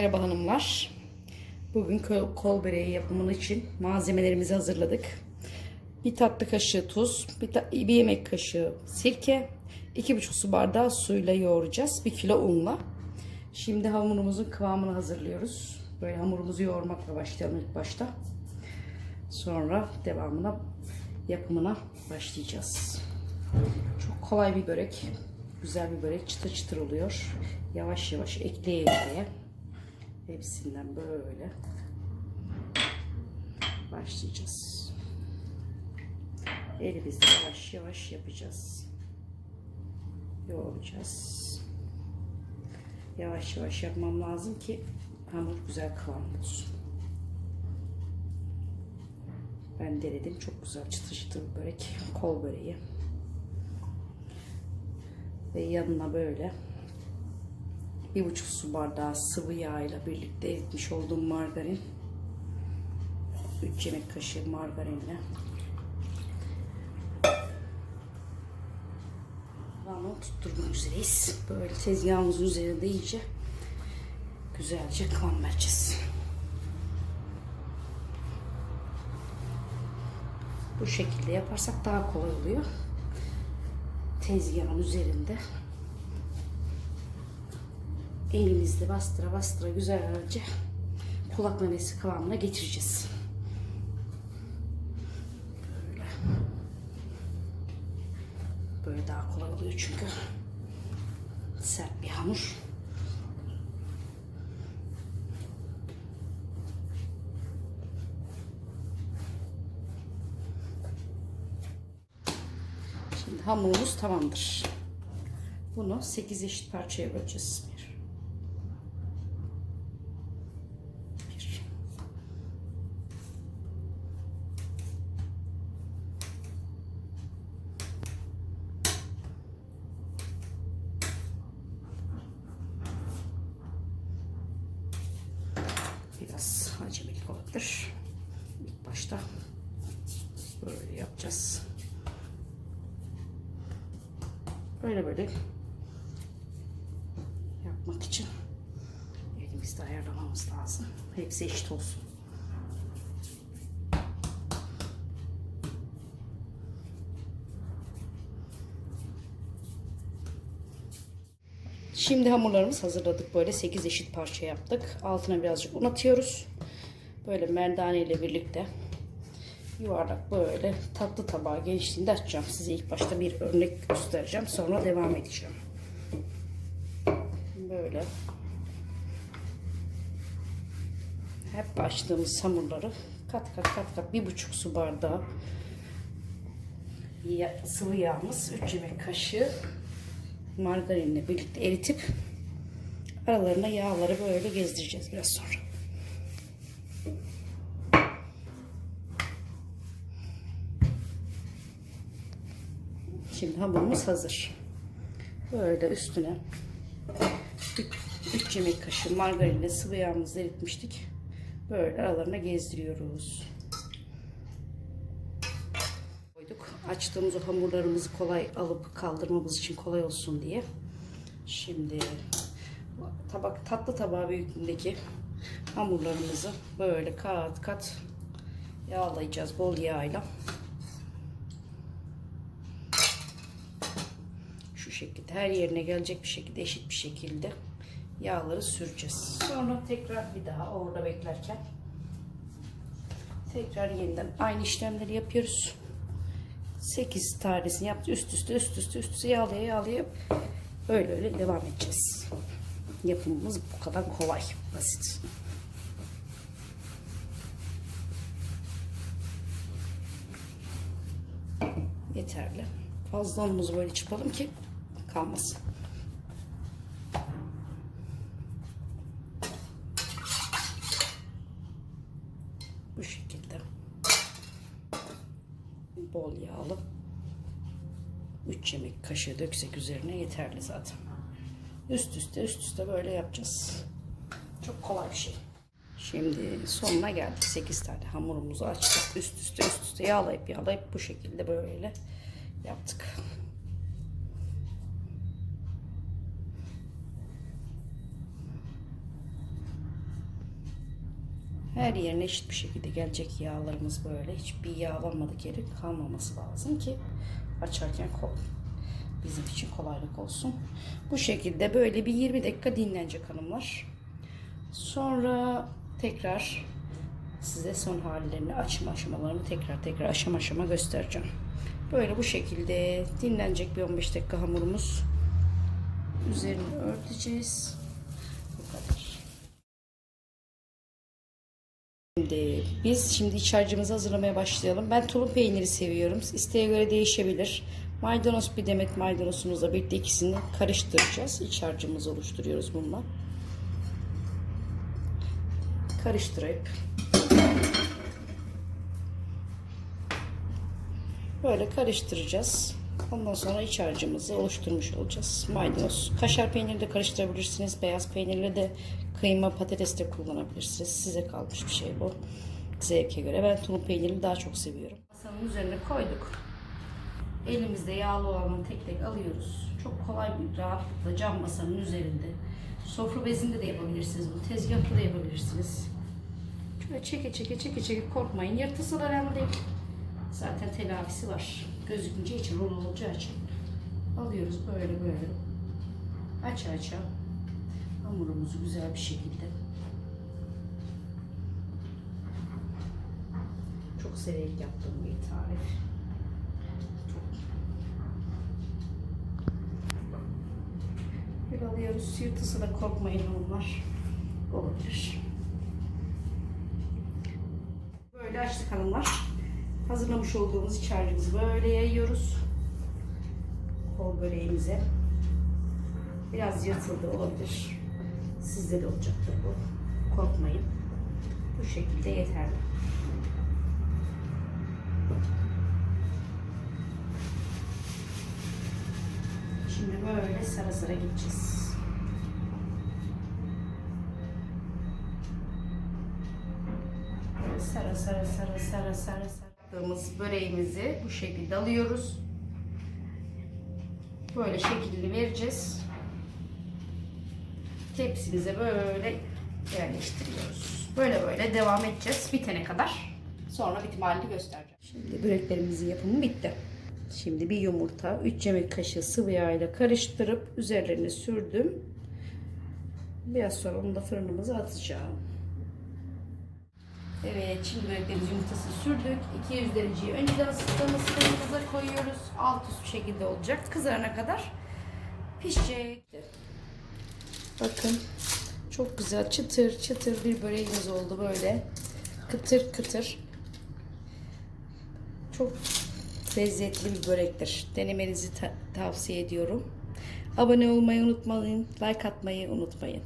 Merhaba hanımlar. Bugün kol, kol böreği yapımının için malzemelerimizi hazırladık. Bir tatlı kaşığı tuz, bir, ta- bir yemek kaşığı sirke, iki buçuk su bardağı suyla yoğuracağız. Bir kilo unla. Şimdi hamurumuzun kıvamını hazırlıyoruz. Böyle hamurumuzu yoğurmakla başlayalım ilk başta. Sonra devamına yapımına başlayacağız. Çok kolay bir börek. Güzel bir börek. Çıtır çıtır oluyor. Yavaş yavaş ekleye ekleye. Hepsinden böyle başlayacağız. Elimizle yavaş yavaş yapacağız. Yoğuracağız. Yavaş yavaş yapmam lazım ki hamur güzel kıvam olsun. Ben denedim. Çok güzel çıtır börek. Kol böreği. Ve yanına böyle bir buçuk su bardağı sıvı yağ ile birlikte eritmiş olduğum margarin. 3 yemek kaşığı margarinle. Kıvamını tutturmak üzereyiz. Böyle tezgahımızın üzerinde iyice güzelce kıvam vereceğiz. Bu şekilde yaparsak daha kolay oluyor. Tezgahın üzerinde elimizle bastıra bastıra güzelce kulak memesi kıvamına getireceğiz. Böyle. Böyle daha kolay oluyor çünkü sert bir hamur. Şimdi hamurumuz tamamdır. Bunu 8 eşit parçaya böleceğiz. Bir. Bir. Biraz acemilik olabilir. İlk başta böyle yapacağız. Böyle böyle yapmak için elimizde ayarlamamız lazım. Hepsi eşit olsun. Şimdi hamurlarımız hazırladık. Böyle 8 eşit parça yaptık. Altına birazcık un atıyoruz. Böyle merdane ile birlikte yuvarlak böyle tatlı tabağı genişliğinde açacağım. Size ilk başta bir örnek göstereceğim. Sonra devam edeceğim. Böyle. Hep açtığımız hamurları kat kat kat kat bir buçuk su bardağı sıvı yağımız 3 yemek kaşığı margarinle birlikte eritip aralarına yağları böyle gezdireceğiz biraz sonra. Şimdi hamurumuz hazır. Böyle üstüne 3 yemek kaşığı margarinle sıvı yağımızı eritmiştik. Böyle aralarına gezdiriyoruz. Koyduk. Açtığımız o hamurlarımızı kolay alıp kaldırmamız için kolay olsun diye. Şimdi tabak tatlı tabağı büyüklüğündeki hamurlarımızı böyle kat kat yağlayacağız bol yağıyla. Şu şekilde her yerine gelecek bir şekilde eşit bir şekilde yağları süreceğiz. Sonra tekrar bir daha orada beklerken tekrar yeniden aynı işlemleri yapıyoruz. 8 tanesini yaptık. Üst üste üst üste üst üste yağlaya yağlaya öyle öyle devam edeceğiz. Yapımımız bu kadar kolay, basit. Yeterli. Fazla unumuzu böyle çırpalım ki kalmasın. Bu şekilde bol yağlı 3 yemek kaşığı döksek üzerine yeterli zaten. Üst üste üst üste böyle yapacağız. Çok kolay bir şey. Şimdi sonuna geldik. 8 tane hamurumuzu açtık. Üst üste üst üste yağlayıp yağlayıp bu şekilde böyle yaptık. Her yerine eşit bir şekilde gelecek yağlarımız böyle. Hiçbir yağlanmadık yeri kalmaması lazım ki açarken kol bizim için kolaylık olsun. Bu şekilde böyle bir 20 dakika dinlenecek hanımlar. Sonra tekrar size son hallerini açma aşamalarını tekrar tekrar aşama aşama göstereceğim. Böyle bu şekilde dinlenecek bir 15 dakika hamurumuz. Üzerini örteceğiz. Bu kadar. Şimdi biz şimdi iç harcımızı hazırlamaya başlayalım. Ben tulum peyniri seviyorum. İsteğe göre değişebilir. Maydanoz bir demet maydanozumuzla birlikte ikisini karıştıracağız. İç harcımızı oluşturuyoruz bununla. Karıştırıp böyle karıştıracağız. Ondan sonra iç harcımızı oluşturmuş olacağız. Maydanoz, kaşar peyniri de karıştırabilirsiniz. Beyaz peynirle de kıyma, patates de kullanabilirsiniz. Size kalmış bir şey bu. Zevke göre. Ben tulum peynirini daha çok seviyorum. Masanın üzerine koyduk. Elimizde yağlı olanı tek tek alıyoruz. Çok kolay bir rahatlıkla cam masanın üzerinde. Sofra bezinde de yapabilirsiniz bunu. Tezgahta da yapabilirsiniz. Şöyle çeke çeke çeke çeke korkmayın. Yırtılsa da önemli değil. Zaten telafisi var. Gözükünce için rol olacağı için. Alıyoruz böyle böyle. Aç aça. Hamurumuzu güzel bir şekilde. Çok severek yaptığım bir tarif. Bir alıyoruz. Yırtılsa da korkmayın hanımlar. Olabilir. Böyle açtık hanımlar. Hazırlamış olduğumuz iç böyle yayıyoruz. Kol böreğimize. Biraz yırtıldı olabilir. Sizde de olacaktır bu. Korkmayın. Bu şekilde yeterli. Şimdi böyle sıra sıra gideceğiz. Sarı sarı sarı sarı sarı sarı. Böreğimizi bu şekilde alıyoruz. Böyle şeklini vereceğiz. Tepsimize böyle yerleştiriyoruz. Böyle böyle devam edeceğiz bitene kadar. Sonra bitim halini göstereceğim. Şimdi böreklerimizin yapımı bitti. Şimdi bir yumurta 3 yemek kaşığı sıvı yağ ile karıştırıp üzerlerine sürdüm. Biraz sonra onu da fırınımıza atacağım. Evet, şimdi böreklerimiz yumurtasını sürdük. 200 dereceyi önceden ısıttığımız fırınımıza koyuyoruz. Alt üst şekilde olacak. Kızarana kadar pişecek. Bakın çok güzel çıtır çıtır bir böreğimiz oldu böyle. Kıtır kıtır. Çok lezzetli bir börektir. Denemenizi ta- tavsiye ediyorum. Abone olmayı unutmayın. Like atmayı unutmayın.